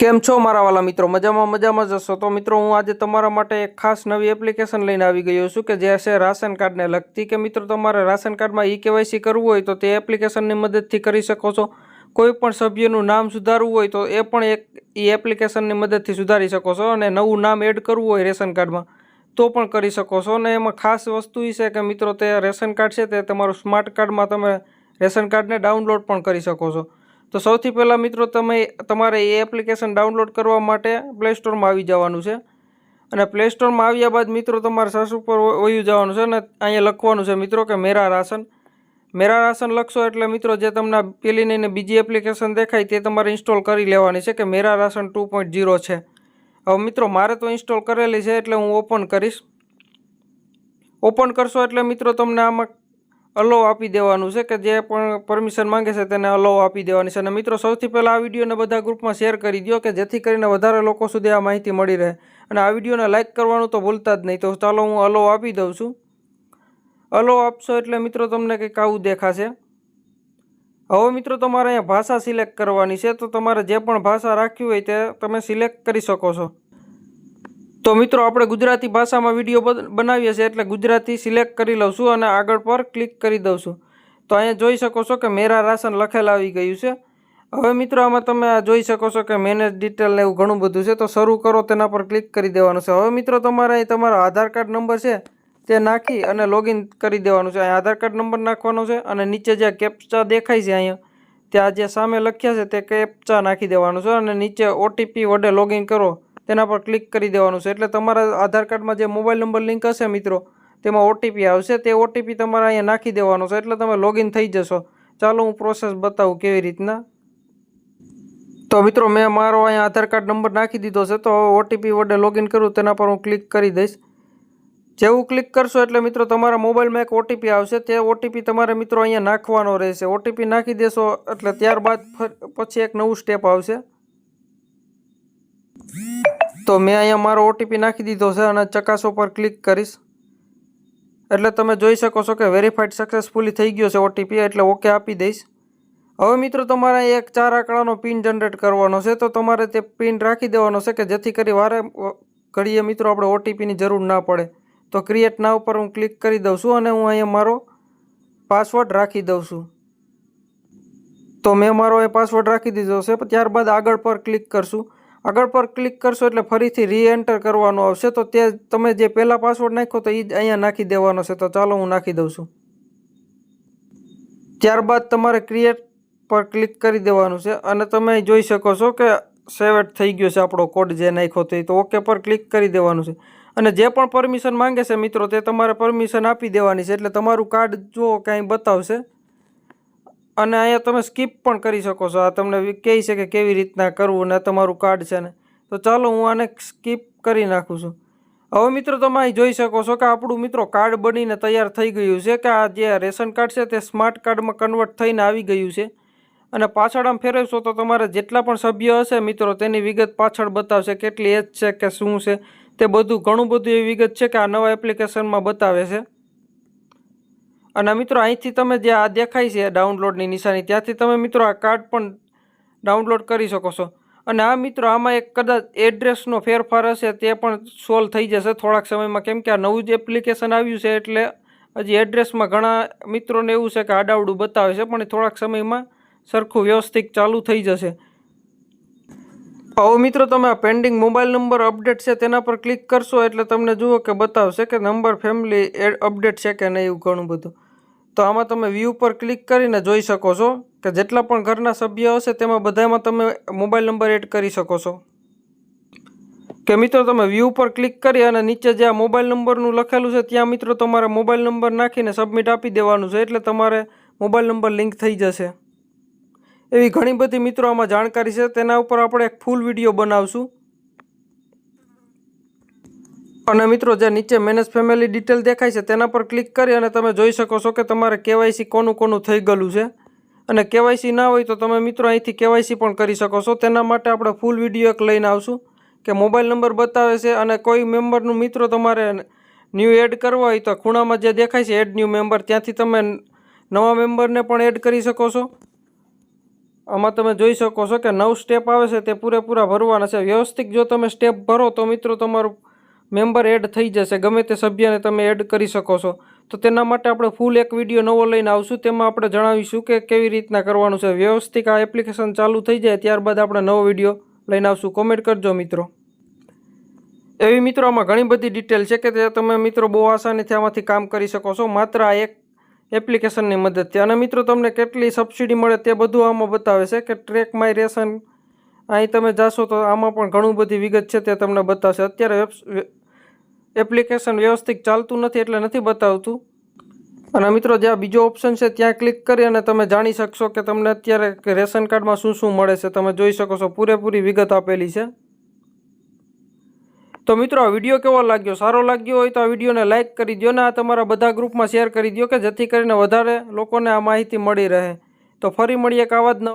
કેમ છો મારા વાલા મિત્રો? મજામાં મજામાં જશો તો મિત્રો, હું આજે તમારા માટે એક ખાસ નવી એપ્લિકેશન લઈને આવી ગયો છું કે જે છે રાશન કાર્ડને લગતી. કે મિત્રો, તમારે રાશન કાર્ડમાં ઈ કેવાયસી કરવું હોય તો તે એપ્લિકેશનની મદદથી કરી શકો છો. કોઈ પણ સભ્યનું નામ સુધારવું હોય તો એ પણ એક એ એપ્લિકેશનની મદદથી સુધારી શકો છો અને નવું નામ એડ કરવું હોય રેશન કાર્ડમાં તો પણ કરી શકો છો. અને એમાં ખાસ વસ્તુ એ છે કે મિત્રો, તે રેશન કાર્ડ છે તે તમારું સ્માર્ટ કાર્ડમાં તમે રેશન કાર્ડને ડાઉનલોડ પણ કરી શકો છો. તો સૌથી પહેલાં મિત્રો તમે તમારે એ એપ્લિકેશન ડાઉનલોડ કરવા માટે પ્લે સ્ટોરમાં આવી જવાનું છે. અને પ્લે સ્ટોરમાં આવ્યા બાદ મિત્રો તમારે સર્ચ ઉપર વયું જવાનું છે અને અહીંયા લખવાનું છે મિત્રો કે મેરા રાશન. મેરા રાશન લખશો એટલે મિત્રો જે તમને પેલી નહીં બીજી એપ્લિકેશન દેખાય તે તમારે ઇન્સ્ટોલ કરી લેવાની છે કે Mera ration two point zero છે. હવે મિત્રો મારે તો ઇન્સ્ટોલ કરેલી છે એટલે હું ઓપન કરીશ. ઓપન કરશો એટલે મિત્રો તમને આમાં અલો આપી દેવાનું છે કે જે પણ પરમિશન માંગે છે તેને અલો આપી દેવાની છે. અને મિત્રો, સૌથી પહેલાં આ વિડીયોને બધા ગ્રુપમાં શેર કરી દો કે જેથી કરીને વધારે લોકો સુધી આ માહિતી મળી રહે. અને આ વિડીયોને લાઇક કરવાનું તો ભૂલતા જ નહીં. તો ચાલો હું અલો આપી દઉં છું. અલો આપશો એટલે મિત્રો તમને કંઈક આવું દેખાશે. હવે મિત્રો, તમારે અહીંયા ભાષા સિલેક્ટ કરવાની છે. તો તમારે જે પણ ભાષા રાખવી હોય તે તમે સિલેક્ટ કરી શકો છો. તો મિત્રો, આપણે ગુજરાતી ભાષામાં વીડિયો બનાવીએ છીએ એટલે ગુજરાતી સિલેક્ટ કરી લઉં છું અને આગળ પર ક્લિક કરી દઉં છું તો અહીંયા જોઈ શકો છો કે મેરા રાશન લખેલ આવી ગયું છે. હવે મિત્રો, આમાં તમે આ જોઈ શકો છો કે મેનેજ ડિટેલ ને એવું ઘણું બધું છે. તો શરૂ કરો, તેના પર ક્લિક કરી દેવાનું છે. હવે મિત્રો, તમારે અહીં તમારો આધાર કાર્ડ નંબર છે, તે નાખી અને લોગિન કરી દેવાનું છે. અહીંયા આધાર કાર્ડ નંબર નાખવાનો છે અને નીચે જે કેપ્ચા દેખાય છે અહીંયા, ત્યાં જે સામે લખ્યા છે, તે કેપ્ચા નાખી દેવાનું છે અને નીચે ઓટીપી વડે લોગિન કરો. તેના પર ક્લિક કરી દેવાનું છે. એટલે તમારા આધાર કાર્ડમાં જે મોબાઈલ નંબર લિંક હશે મિત્રો, તેમાં ઓટીપી આવશે. તે ઓટીપી તમારે અહીંયા નાખી દેવાનો છે. એટલે તમે લોગિન થઈ જશો. ચાલો હું પ્રોસેસ બતાવું કેવી રીતના. તો મિત્રો, મેં મારો અહીંયા આધાર કાર્ડ નંબર નાખી દીધો છે. તો ઓટીપી વડે લોગિન કરું, તેના પર હું ક્લિક કરી દઈશ. જેવું ક્લિક કરશો એટલે મિત્રો, તમારા મોબાઈલમાં એક ઓટીપી આવશે. તે ઓટીપી તમારે મિત્રો અહીંયા નાખવાનો રહેશે. ઓટીપી નાખી દેશો એટલે ત્યારબાદ પછી એક નવું સ્ટેપ આવશે. તો મેં અહીંયા મારો ઓટીપી નાખી દીધો છે અને ચકાસો પર ક્લિક કરીશ. એટલે તમે જોઈ શકો છો કે વેરીફાઈડ સક્સેસફુલી થઈ ગયો છે ઓટીપી એટલે ઓકે આપી દઈશ. હવે મિત્રો, તમારે એક ચાર આંકડાનો પિન જનરેટ કરવાનો છે, તો તમારે તે પિન રાખી દેવાનો છે કે જેથી કરી વારે ઘડીએ મિત્રો આપણે ઓટીપીની જરૂર ના પડે. તો ક્રિએટ ના ઉપર હું ક્લિક કરી દઉં છું અને હું અહીંયા મારો પાસવર્ડ રાખી દઉં છું. તો મેં મારો એ પાસવર્ડ રાખી દીધો છે, ત્યારબાદ આગળ પર ક્લિક કરશું. આગળ પર ક્લિક કરશો એટલે ફરીથી રીએન્ટર કરવાનું આવશે. તો તે તમે જે પહેલાં પાસવર્ડ નાખ્યો તો એ જ અહીંયા નાખી દેવાનો છે. તો ચાલો હું નાખી દઉં છું. ત્યારબાદ તમારે ક્રિએટ પર ક્લિક કરી દેવાનું છે. અને તમે જોઈ શકો છો કે સેવેટ થઈ ગયો છે આપણો કોડ જે નાખ્યો તો. એ તો ઓકે પર ક્લિક કરી દેવાનું છે. અને જે પણ પરમિશન માંગે છે મિત્રો તે તમારે પરમિશન આપી દેવાની છે. એટલે તમારું કાર્ડ જો કાંઈ બતાવશે અને અહીંયા તમે સ્કીપ પણ કરી શકો છો. આ તમને કહે છે કે કેવી રીતના કરવું ને તમારું કાર્ડ છે ને. તો ચાલો હું આને સ્કીપ કરી નાખું છું. હવે મિત્રો તમે અહીં જોઈ શકો છો કે આપણું મિત્રો કાર્ડ બનીને તૈયાર થઈ ગયું છે કે આ જે રેશન કાર્ડ છે તે સ્માર્ટ કાર્ડમાં કન્વર્ટ થઈને આવી ગયું છે. અને પાછળ આમ ફેરવશો તો તમારે જેટલા પણ સભ્ય હશે મિત્રો તેની વિગત પાછળ બતાવશે કેટલી એજ છે કે શું છે તે બધું ઘણું બધું એવી વિગત છે કે આ નવા એપ્લિકેશનમાં બતાવે છે. અને મિત્રો, અહીંથી તમે જે આ દેખાય છે ડાઉનલોડની નિશાની, ત્યાંથી તમે મિત્રો આ કાર્ડ પણ ડાઉનલોડ કરી શકો છો. અને આ મિત્રો, આમાં એક કદાચ એડ્રેસનો ફેરફાર હશે, તે પણ સોલ્વ થઈ જશે. થોડાક સમયમાં, કેમ કે આ નવું જ એપ્લિકેશન આવ્યું છે, એટલે હજી એડ્રેસમાં ઘણા મિત્રોને એવું છે કે આડાવડું બતાવે છે, પણ થોડાક સમયમાં સરખું વ્યવસ્થિત ચાલુ થઈ જશે. હવે મિત્રો, તમે આ પેન્ડિંગ મોબાઈલ નંબર અપડેટ છે, તેના પર ક્લિક કરશો, એટલે તમને જુઓ કે બતાવશે કે નંબર ફેમિલી એડ અપડેટ છે કે નહીં એવું ઘણું બધું. તો આમાં તમે વ્યૂ પર ક્લિક કરીને જોઈ શકો છો કે જેટલા પણ ઘરના સભ્ય હશે તેમાં બધામાં તમે મોબાઈલ નંબર એડ કરી શકો છો. કે મિત્રો તમે વ્યૂ પર ક્લિક કરી અને નીચે જે આ મોબાઈલ નંબરનું લખેલું છે ત્યાં મિત્રો તમારે મોબાઈલ નંબર નાખીને સબમિટ આપી દેવાનું છે એટલે તમારે મોબાઈલ નંબર લિંક થઈ જશે. એવી ઘણી બધી મિત્રો આમાં જાણકારી છે, તેના ઉપર આપણે એક ફૂલ વીડિયો બનાવશું. અને મિત્રો, જે નીચે મેનેજ ફેમિલી ડિટેલ દેખાય છે, તેના પર ક્લિક કરી અને તમે જોઈ શકો છો કે તમારે કેવાયસી કોનું કોનું થઈ ગયેલું છે. અને કેવાયસી ના હોય તો તમે મિત્રો અહીંથી કેવાયસી પણ કરી શકો છો. તેના માટે આપણે ફૂલ વીડિયો એક લઈને આવશું કે મોબાઈલ નંબર બતાવે છે અને કોઈ મેમ્બરનું મિત્રો તમારે ન્યૂ એડ કરવો હોય તો ખૂણામાં જે દેખાય છે એડ ન્યૂ મેમ્બર ત્યાંથી તમે નવા મેમ્બરને પણ એડ કરી શકો છો. આમાં તમે જોઈ શકો છો કે નવ સ્ટેપ આવે છે, તે પૂરેપૂરા ભરવાના છે. વ્યવસ્થિત જો તમે સ્ટેપ ભરો તો મિત્રો તમારું મેમ્બર એડ થઈ જશે. ગમે તે સભ્યને તમે એડ કરી શકો છો. તો તેના માટે આપણે ફૂલ એક વીડિયો નવો લઈને આવશું. તેમાં આપણે જણાવીશું કે કેવી રીતના કરવાનું છે. વ્યવસ્થિત આ એપ્લિકેશન ચાલુ થઈ જાય ત્યારબાદ આપણે નવો વીડિયો લઈને આવશું. કોમેન્ટ કરજો મિત્રો. એવી મિત્રો આમાં ઘણી બધી ડિટેલ છે કે તે તમે મિત્રો બહુ આસાનીથી આમાંથી કામ કરી શકો છો. માત્ર આ એક એપ્લિકેશનની મદદથી. અને મિત્રો તમને કેટલી સબસિડી મળે તે બધું આમાં બતાવે છે કે ટ્રેક માય રેશન અહીં તમે જાશો તો આમાં પણ ઘણું બધી વિગત છે તે તમને બતાવશે. અત્યારે એપ્લિકેશન વ્યવસ્થિત ચાલતું નથી એટલે નથી બતાવતું. અને મિત્રો, જ્યાં બીજો ઓપ્શન છે, ત્યાં ક્લિક કરી અને તમે જાણી શકશો કે તમને અત્યારે રેશન કાર્ડમાં શું શું મળે છે. તમે જોઈ શકો છો, પૂરેપૂરી વિગત આપેલી છે. તો મિત્રો, આ વીડિયો કેવો લાગ્યો? સારો લાગ્યો હોય તો આ વિડીયોને લાઇક કરી દો ને આ તમારા બધા ગ્રુપમાં શેર કરી દો કે જેથી કરીને વધારે લોકોને આ માહિતી મળી રહે. તો ફરી મળીએ એક આવા જ